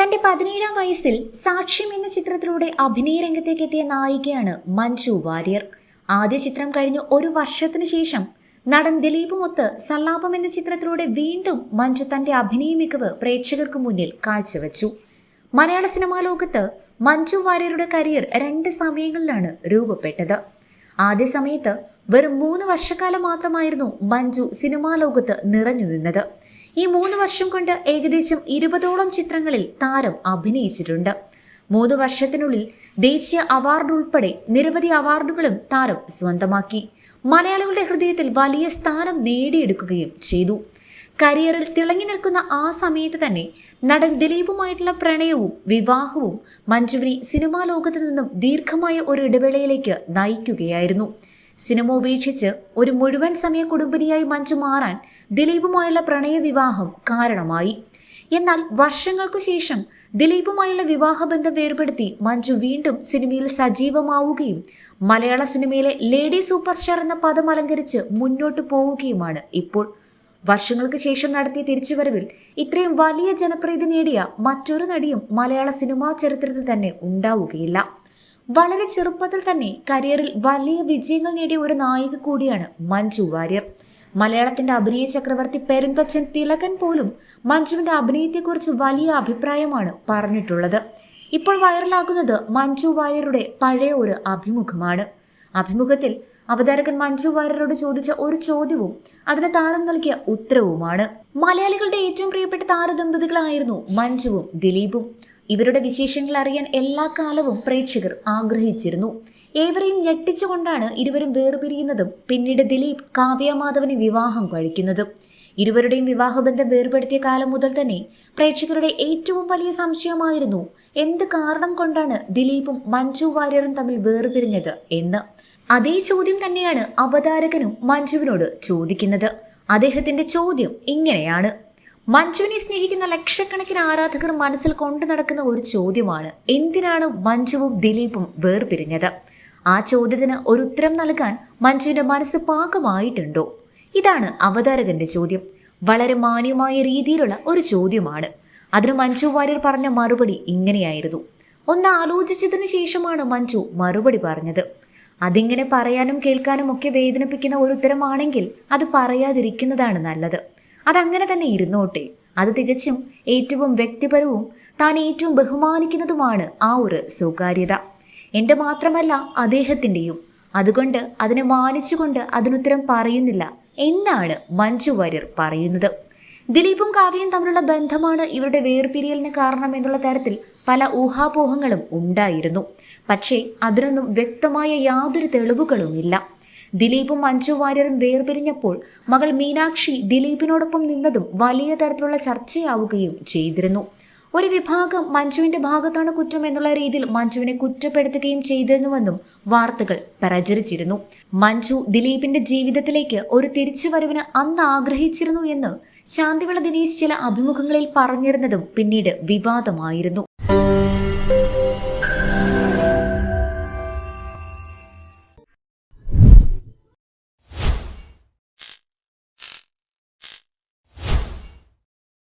തന്റെ പതിനേഴാം വയസ്സിൽ സാക്ഷ്യം എന്ന ചിത്രത്തിലൂടെ അഭിനയ രംഗത്തേക്ക് എത്തിയ നായികയാണ് മഞ്ജു വാര്യർ. ആദ്യ ചിത്രം കഴിഞ്ഞ് ഒരു വർഷത്തിനു ശേഷം നടൻ ദിലീപുമൊത്ത് സല്ലാപം എന്ന ചിത്രത്തിലൂടെ വീണ്ടും മഞ്ജു തന്റെ അഭിനയ മികവ് പ്രേക്ഷകർക്ക് മുന്നിൽ കാഴ്ചവെച്ചു. മലയാള സിനിമാ ലോകത്ത് മഞ്ജു വാര്യരുടെ കരിയർ രണ്ട് സമയങ്ങളിലാണ് രൂപപ്പെട്ടത്. ആദ്യ സമയത്ത് വെറും മൂന്ന് വർഷക്കാലം മാത്രമായിരുന്നു മഞ്ജു സിനിമാ ലോകത്ത് നിറഞ്ഞു നിന്നത്. ഈ മൂന്ന് വർഷം കൊണ്ട് ഏകദേശം ഇരുപതോളം ചിത്രങ്ങളിൽ താരം അഭിനയിച്ചിട്ടുണ്ട്. മൂന്ന് വർഷത്തിനുള്ളിൽ ദേശീയ അവാർഡ് ഉൾപ്പെടെ നിരവധി അവാർഡുകളും താരം സ്വന്തമാക്കി. മലയാളികളുടെ ഹൃദയത്തിൽ വലിയ സ്ഥാനം നേടിയെടുക്കുകയും ചെയ്തു. കരിയറിൽ തിളങ്ങി നിൽക്കുന്ന ആ സമയത്ത് തന്നെ നടൻ ദിലീപുമായിട്ടുള്ള പ്രണയവും വിവാഹവും മഞ്ജുവിനെ സിനിമാ ലോകത്ത് നിന്നും ദീർഘമായ ഒരു ഇടവേളയിലേക്ക് നയിക്കുകയായിരുന്നു. സിനിമ ഉപേക്ഷിച്ച് ഒരു മുഴുവൻ സമയ കുടുംബിനിയായി മഞ്ജു മാറാൻ ദിലീപുമായുള്ള പ്രണയ വിവാഹം കാരണമായി. എന്നാൽ വർഷങ്ങൾക്കു ശേഷം ദിലീപുമായുള്ള വിവാഹബന്ധം വേർപെടുത്തി മഞ്ജു വീണ്ടും സിനിമയിൽ സജീവമാവുകയും മലയാള സിനിമയിലെ ലേഡി സൂപ്പർ സ്റ്റാർ എന്ന പദം അലങ്കരിച്ച് മുന്നോട്ട് പോവുകയുമാണ് ഇപ്പോൾ. വർഷങ്ങൾക്ക് ശേഷം നടത്തിയ തിരിച്ചുവരവിൽ ഇത്രയും വലിയ ജനപ്രീതി നേടിയ മറ്റൊരു നടിയും മലയാള സിനിമാ ചരിത്രത്തിൽ തന്നെ ഉണ്ടാവുകയില്ല. വളരെ ചെറുപ്പത്തിൽ തന്നെ കരിയറിൽ വലിയ വിജയങ്ങൾ നേടിയ ഒരു നായിക കൂടിയാണ് മഞ്ജു വാര്യർ. മലയാളത്തിന്റെ അഭിനയ ചക്രവർത്തി പെരുന്തച്ചൻ തിലകൻ പോലും മഞ്ജുവിന്റെ അഭിനയത്തെക്കുറിച്ച് വലിയ അഭിപ്രായമാണ് പറഞ്ഞിട്ടുള്ളത്. ഇപ്പോൾ വൈറലാകുന്നത് മഞ്ജു വാര്യരുടെ പഴയ ഒരു അഭിമുഖമാണ്. അഭിമുഖത്തിൽ അവതാരകൻ മഞ്ജു വാര്യരോട് ചോദിച്ച ഒരു ചോദ്യവും അതിന് താരം നൽകിയ ഉത്തരവുമാണ്. മലയാളികളുടെ ഏറ്റവും പ്രിയപ്പെട്ട താരദമ്പതികളായിരുന്നു മഞ്ജുവും ദിലീപും. ഇവരുടെ വിശേഷങ്ങൾ അറിയാൻ എല്ലാ കാലവും പ്രേക്ഷകർ ആഗ്രഹിച്ചിരുന്നു. ഏവരെയും ഞെട്ടിച്ചുകൊണ്ടാണ് ഇരുവരും വേർപിരിയുന്നതും പിന്നീട് ദിലീപ് കാവ്യ മാധവനെ വിവാഹം കഴിക്കുന്നതും. ഇരുവരുടെയും വിവാഹബന്ധം വേർപെടുത്തിയ കാലം മുതൽ തന്നെ പ്രേക്ഷകരുടെ ഏറ്റവും വലിയ സംശയമായിരുന്നു എന്ത് കാരണം കൊണ്ടാണ് ദിലീപും മഞ്ജു വാര്യറും തമ്മിൽ വേർപിരിഞ്ഞത് എന്ന്. അതേ ചോദ്യം തന്നെയാണ് അവതാരകനും മഞ്ജുവിനോട് ചോദിക്കുന്നത്. അദ്ദേഹത്തിന്റെ ചോദ്യം ഇങ്ങനെയാണ്. മഞ്ജുവിനെ സ്നേഹിക്കുന്ന ലക്ഷക്കണക്കിന് ആരാധകർ മനസ്സിൽ കൊണ്ടു നടക്കുന്ന ഒരു ചോദ്യമാണ് എന്തിനാണ് മഞ്ജുവും ദിലീപും വേർപിരിഞ്ഞത്? ആ ചോദ്യത്തിന് ഒരു ഉത്തരം നൽകാൻ മഞ്ജുവിന്റെ മനസ്സ് പാകമായിട്ടുണ്ടോ? ഇതാണ് അവതാരകന്റെ ചോദ്യം. വളരെ മാന്യമായ രീതിയിലുള്ള ഒരു ചോദ്യമാണ്. അതിന് മഞ്ജു വാര്യർ പറഞ്ഞ മറുപടി ഇങ്ങനെയായിരുന്നു. ഒന്ന് ആലോചിച്ചതിനു ശേഷമാണ് മഞ്ജു മറുപടി പറഞ്ഞത്. അതിങ്ങനെ പറയാനും കേൾക്കാനും ഒക്കെ വേദനിപ്പിക്കുന്ന ഒരു ഉത്തരമാണെങ്കിൽ അത് പറയാതിരിക്കുന്നതാണ് നല്ലത്. അതങ്ങനെ തന്നെ ഇരുന്നോട്ടെ. അത് തികച്ചും ഏറ്റവും വ്യക്തിപരവും താൻ ഏറ്റവും ബഹുമാനിക്കുന്നതുമാണ് ആ ഒരു സ്വകാര്യത. എന്റെ മാത്രമല്ല അദ്ദേഹത്തിന്റെയും അതുകൊണ്ട് അതിനെ മാനിച്ചുകൊണ്ട് അതിനുത്തരം പറയുന്നില്ല എന്നാണ് മഞ്ജു വാര്യർ പറയുന്നത്. ദിലീപും കാവ്യയും തമ്മിലുള്ള ബന്ധമാണ് ഇവരുടെ വേർപിരിയലിന് കാരണം എന്നുള്ള തരത്തിൽ പല ഊഹാപോഹങ്ങളും ഉണ്ടായിരുന്നു. പക്ഷേ അതിനൊന്നും വ്യക്തമായ യാതൊരു തെളിവുകളുമില്ല. ദിലീപും മഞ്ജു വാര്യറും വേർപിരിഞ്ഞപ്പോൾ മകൾ മീനാക്ഷി ദിലീപിനോടൊപ്പം നിന്നതും വലിയ തരത്തിലുള്ള ചർച്ചയാവുകയും ചെയ്തിരുന്നു. ഒരു വിഭാഗം മഞ്ജുവിന്റെ ഭാഗത്താണ് കുറ്റം എന്നുള്ള രീതിയിൽ മഞ്ജുവിനെ കുറ്റപ്പെടുത്തുകയും ചെയ്തിരുന്നുവെന്നും വാർത്തകൾ പ്രചരിച്ചിരുന്നു. മഞ്ജു ദിലീപിന്റെ ജീവിതത്തിലേക്ക് ഒരു തിരിച്ചുവരവിന് അന്ന് ആഗ്രഹിച്ചിരുന്നു എന്ന് ശാന്തിവിള ദിനേശ് ചില അഭിമുഖങ്ങളിൽ പറഞ്ഞിരുന്നതും പിന്നീട് വിവാദമായിരുന്നു.